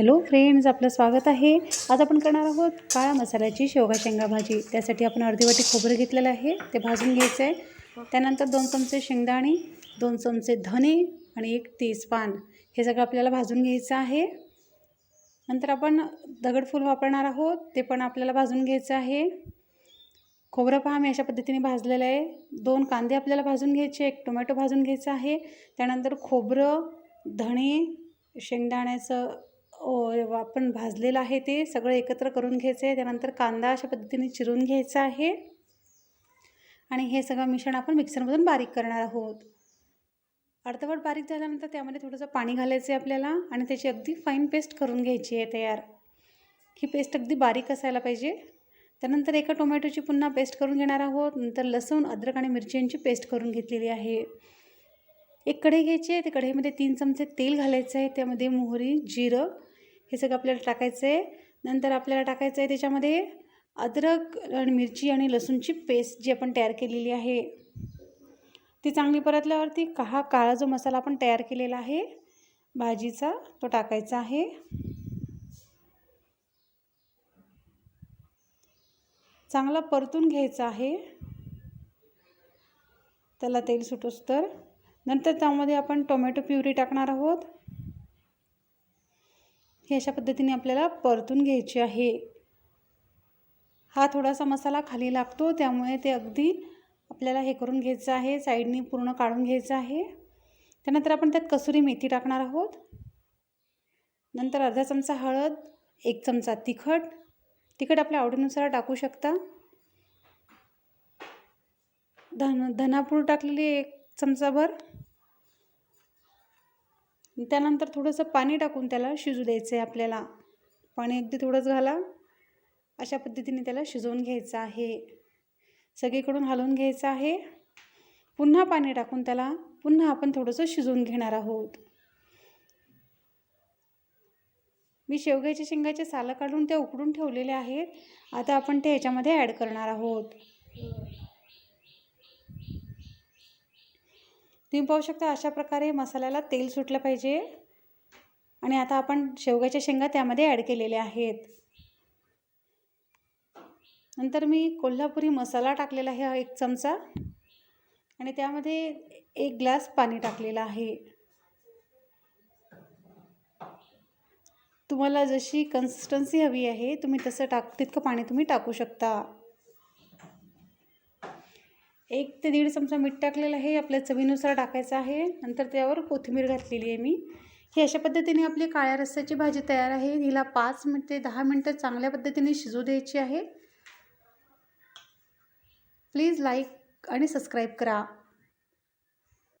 Hello friends आपलं स्वागत आहे. आज आपण करणार आहोत काळ्या मसाल्याची शेवगा शेंगा भाजी. त्यासाठी आपण अर्धी वाटी खोबरं घेतलेलं आहे ते भाजून घ्यायचं आहे. त्यानंतर दोन चमचे शेंगदाणे दोन चमचे धने आणि एक तेजपान. हे सगळं आपल्याला भाजून घ्यायचं आहे. नंतर आपण दगडफूल वापरणार आहोत ते पण आपल्याला भाजून घ्यायचं आहे. खोबरं पहा मी अशा पद्धतीने भाजलेलं आहे. दोन कांदे आपल्याला भाजून घ्यायचे एक टोमॅटो भाजून घ्यायचं आहे. त्यानंतर खोबरं धणे शेंगदाण्याचं आपण भाजलेलं आहे ते सगळं एकत्र करून घ्यायचं आहे. त्यानंतर कांदा अशा पद्धतीने चिरून घ्यायचा आहे. आणि हे सगळं मिश्रण आपण मिक्सरमधून बारीक करणार आहोत. अर्धवट बारीक झाल्यानंतर त्यामध्ये थोडंसं पाणी घालायचं आहे आपल्याला आणि त्याची अगदी फाईन पेस्ट करून घ्यायची आहे तयार. ही पेस्ट अगदी बारीक असायला पाहिजे. त्यानंतर एका टोमॅटोची पुन्हा पेस्ट करून घेणार आहोत. नंतर लसूण अद्रक आणि मिरच्यांची पेस्ट करून घेतलेली आहे. एक कढई घ्यायची आहे. त्या कढईमध्ये तीन चमचे तेल घालायचं आहे. त्यामध्ये मोहरी जिरं हे सगळं आपल्याला टाकायचं आहे. नंतर आपल्याला टाकायचं आहे त्याच्यामध्ये अद्रक आणि मिरची आणि लसूणची पेस्ट जी आपण तयार केलेली आहे. ती चांगली परतल्यावरती का हा काळा जो मसाला आपण तयार केलेला आहे भाजीचा तो टाकायचा आहे. चांगला परतून घ्यायचा आहे. त्याला तेल सुटोस तर नंतर त्यामध्ये आपण टोमॅटो प्युरी टाकणार आहोत. हे अशा पद्धतीने आपल्याला परतून घ्यायचे आहे. हा थोडासा मसाला खाली लागतो त्यामुळे ते अगदी आपल्याला हे करून घ्यायचं आहे साईडनी पूर्ण काढून घ्यायचं आहे. त्यानंतर आपण त्यात कसुरी मेथी टाकणार आहोत. नंतर अर्धा चमचा हळद एक चमचा तिखट. तिखट आपल्या आवडीनुसार टाकू शकता. धन धनापूड टाकलेली एक चमचाभर. त्यानंतर थोडंसं पाणी टाकून त्याला शिजू द्यायचं आहे आपल्याला. पाणी अगदी थोडंच घाला. अशा पद्धतीने त्याला शिजवून घ्यायचं आहे. सगळीकडून हलवून घ्यायचं आहे. पुन्हा पाणी टाकून त्याला पुन्हा आपण थोडंसं शिजवून घेणार आहोत. मी शेवग्याच्या शेंगाचे सालं काढून ते उकडून ठेवलेले आहेत. आता आपण ते ह्याच्यामध्ये ॲड करणार आहोत. तुम्ही पाहू शकता अशा प्रकारे मसाल्याला तेल सुटलं पाहिजे. आणि आता आपण शेवग्याच्या शेंगा त्यामध्ये ॲड केलेल्या आहेत. नंतर मी कोल्हापुरी मसाला टाकलेला आहे एक चमचा. आणि त्यामध्ये एक ग्लास पाणी टाकलेलं आहे. तुम्हाला जशी कन्सिस्टन्सी हवी आहे तुम्ही तसं टाक तितकं पाणी तुम्ही टाकू शकता. एक ते दीड चमचा मीठ टाकलेलं आहे आपल्या चवीनुसार टाकायचं आहे. नंतर त्यावर कोथिंबीर घातलेली आहे मी. ही अशा पद्धतीने आपली काळ्या रस्स्याची भाजी तयार आहे. हिला पाच मिनटे दहा मिनटं चांगल्या पद्धतीने शिजू द्यायची आहे. प्लीज लाईक आणि सबस्क्राईब करा.